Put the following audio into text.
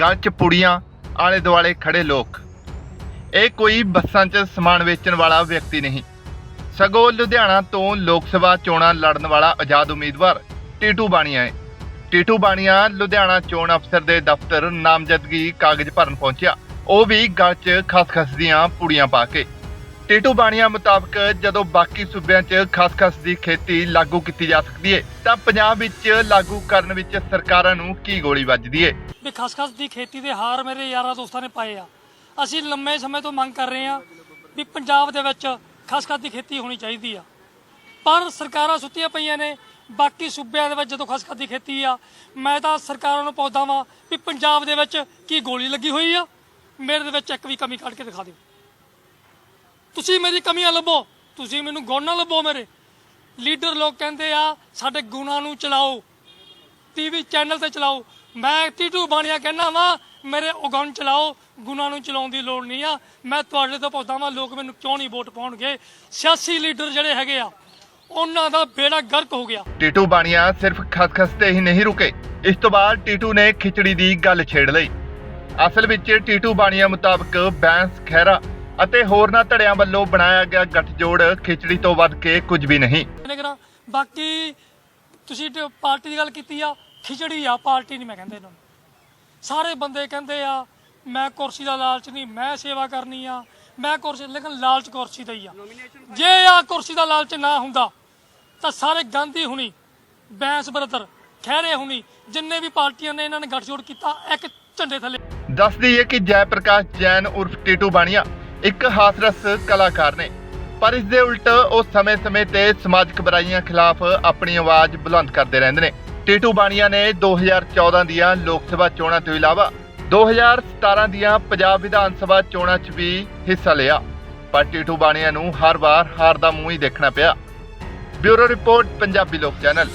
ਗਲ 'ਚ ਪੁੜੀਆਂ, ਆਲੇ ਦੁਆਲੇ ਖੜੇ ਲੋਕ। ਇਹ ਕੋਈ ਬੱਸਾਂ 'ਚ ਸਮਾਨ ਵੇਚਣ ਵਾਲਾ ਵਿਅਕਤੀ ਨਹੀਂ। ਸਗੋਂ ਲੁਧਿਆਣਾ ਤੋਂ ਲੋਕ ਸਭਾ ਚੋਣਾਂ ਲੜਨ ਵਾਲਾ ਆਜ਼ਾਦ ਉਮੀਦਵਾਰ ਟੀਟੂ ਬਾਣੀਆ ਹੈ। ਟੀਟੂ ਬਾਣੀਆ ਲੁਧਿਆਣਾ ਚੋਣ ਅਫਸਰ ਦੇ ਦਫ਼ਤਰ ਨਾਮਜ਼ਦਗੀ ਕਾਗਜ਼ ਭਰਨ ਪਹੁੰਚਿਆ। ਉਹ ਵੀ ਗਲ 'ਚ ਖਸਖਸ ਦੀਆਂ ਪੁੜੀਆਂ ਪਾ ਕੇ। ਟੀਟੂ ਬਾਣੀਆਂ ਮੁਤਾਬਕ ਜਦੋਂ ਬਾਕੀ ਸੂਬਿਆਂ 'ਚ ਖਸਖਸ ਦੀ ਖੇਤੀ ਲਾਗੂ ਕੀਤੀ ਜਾ ਸਕਦੀ ਹੈ ਤਾਂ ਪੰਜਾਬ ਵਿੱਚ ਲਾਗੂ ਕਰਨ ਵਿੱਚ ਸਰਕਾਰਾਂ ਨੂੰ ਕੀ ਗੋਲੀ ਵੱਜਦੀ ਹੈ ਵੀ ਖਸਖਸ ਦੀ ਖੇਤੀ ਦੇ ਹਾਰ ਮੇਰੇ ਯਾਰਾਂ ਦੋਸਤਾਂ ਨੇ ਪਾਏ ਆ। ਅਸੀਂ ਲੰਮੇ ਸਮੇਂ ਤੋਂ ਮੰਗ ਕਰ ਰਹੇ ਆ ਵੀ ਪੰਜਾਬ ਦੇ ਵਿੱਚ ਖਸਖਸ ਦੀ ਖੇਤੀ ਹੋਣੀ ਚਾਹੀਦੀ ਆ। ਪਰ ਸਰਕਾਰਾਂ ਸੁੱਤੀਆਂ ਪਈਆਂ ਨੇ, ਬਾਕੀ ਸੂਬਿਆਂ ਦੇ ਵਿੱਚ ਜਦੋਂ ਖਸਖਸ ਦੀ ਖੇਤੀ ਆ, ਮੈਂ ਤਾਂ ਸਰਕਾਰਾਂ ਨੂੰ ਪੁੱਛਦਾ ਵਾਂ ਵੀ ਪੰਜਾਬ ਦੇ ਵਿੱਚ ਕੀ ਗੋਲੀ ਲੱਗੀ ਹੋਈ ਆ? ਮੇਰੇ ਦੇ ਵਿੱਚ ਇੱਕ ਵੀ ਕਮੀ ਕੱਢ ਕੇ ਦਿਖਾ ਦਿਓ। ਤੁਸੀਂ ਮੇਰੀ ਕਮੀਆਂ ਲੱਭੋ, ਤੁਸੀਂ ਮੈਨੂੰ ਗੁਣ ਨਾ ਲੱਭੋ ਮੇਰੇ। ਲੀਡਰ ਲੋਕ ਕਹਿੰਦੇ ਆ, ਸਾਡੇ ਗੁਣਾਂ ਨੂੰ ਚਲਾਓ ਟੀਵੀ ਚੈਨਲ ਤੇ ਚਲਾਓ। ਮੈਂ ਟੀਟੂ ਬਾਣੀਆ ਕਹਿਣਾ ਵਾ, ਮੇਰੇ ਉਗਣ ਚਲਾਓ ਗੁਨਾਹ ਨੂੰ ਚਲਾਉਣ ਦੀ ਲੋੜ ਨਹੀਂ ਆ। ਮੈਂ ਤੁਹਾਡੇ ਤੋਂ ਪੁੱਛਦਾ ਵਾਂ, ਲੋਕ ਮੈਨੂੰ ਕਿਉਂ ਨਹੀਂ ਵੋਟ ਪਾਉਣਗੇ? ਸਿਆਸੀ ਲੀਡਰ ਜਿਹੜੇ ਹੈਗੇ ਆ, ਉਹਨਾਂ ਦਾ ਬੇੜਾ ਗਰਕ ਹੋ ਗਿਆ। ਟੀਟੂ ਬਾਣੀਆ ਸਿਰਫ ਖਸਖਸ ਤੇ ਹੀ ਨਹੀਂ ਰੁਕੇ। ਇਸ ਤੋਂ ਬਾਅਦ ਟੀਟੂ ਨੇ ਖਿਚੜੀ ਦੀ ਗੱਲ ਛੇੜ ਲਈ। ਅਸਲ ਵਿੱਚ ਟੀਟੂ ਬਾਣੀਆਂ ਮੁਤਾਬਕ ਬੈਂਸ ਖਹਿਰਾ ਅਤੇ ਹੋਰਨਾਂ ਧੜਿਆਂ ਵੱਲੋਂ ਬਣਾਇਆ ਗਿਆ ਗੱਠਜੋੜ ਖਿਚੜੀ ਤੋਂ ਵੱਧ ਕੇ ਕੁਝ ਵੀ ਨਹੀਂ। ਬਾਕੀ ਤੁਸੀਂ ਪਾਰਟੀ ਦੀ ਗੱਲ ਕੀਤੀ ਆ ਖਿਚੜੀ ਆ ਪਾਰਟੀ ਨਹੀਂ ਮੈਂ ਕਹਿੰਦਾ ਇਹਨਾਂ। ਨੂੰ ਸਾਰੇ ਬੰਦੇ ਕਹਿੰਦੇ ਆ ਮੈਂ ਕੁਰਸੀ ਦਾ ਲਾਲਚ ਨਹੀਂ ਮੈਂ ਸੇਵਾ ਕਰਨੀ ਆ ਮੈਂ ਕੁਰਸੀ ਲੇਕਿਨ ਲਾਲਚ ਕੁਰਸੀ ਦਾ ਹੀ ਆ। ਜੇ ਆ ਕੁਰਸੀ ਦਾ ਲਾਲਚ ਨਾ ਹੁੰਦਾ ਤਾਂ ਸਾਰੇ ਗਾਂਧੀ ਹੁਣੀ ਬੈਂਸ ਬਰਦਰ ਖਹਿਰੇ ਹੁਣੀ ਜਿੰਨੇ ਵੀ ਪਾਰਟੀਆਂ ਨੇ ਇਹਨਾਂ ਨੇ ਗੱਠਜੋੜ ਕੀਤਾ ਇੱਕ ਝੰਡੇ ਥੱਲੇ। ਦੱਸ ਦਈਏ ਕਿ ਜੈ ਪ੍ਰਕਾਸ਼ ਜੈਨ ਉਰਫ ਟੀਟੂ ਬਾਣੀਆ ਇੱਕ ਹਾਸਰਸ ਕਲਾਕਾਰ ਨੇ। ਪਰ ਇਸ ਦੇ ਉਲਟ ਉਹ ਸਮੇਂ-ਸਮੇਂ ਤੇ ਸਮਾਜਿਕ ਬੁਰਾਈਆਂ ਖਿਲਾਫ ਆਪਣੀ ਆਵਾਜ਼ ਬੁਲੰਦ ਕਰਦੇ ਰਹਿੰਦੇ ਨੇ। ਟੀਟੂ ਬਾਣੀਆ ਨੇ 2014 ਦੀਆਂ ਲੋਕ ਸਭਾ ਚੋਣਾਂ ਤੋਂ ਇਲਾਵਾ 2017 ਦੀਆਂ ਪੰਜਾਬ ਵਿਧਾਨ ਸਭਾ ਚੋਣਾਂ 'ਚ ਵੀ ਹਿੱਸਾ ਲਿਆ। ਪਰ ਟੀਟੂ ਬਾਣੀਆ ਨੂੰ ਹਰ ਵਾਰ ਹਾਰ ਦਾ ਮੂੰਹ ਹੀ ਦੇਖਣਾ ਪਿਆ। ਬਿਊਰੋ ਰਿਪੋਰਟ, ਪੰਜਾਬੀ ਲੋਕ ਚੈਨਲ।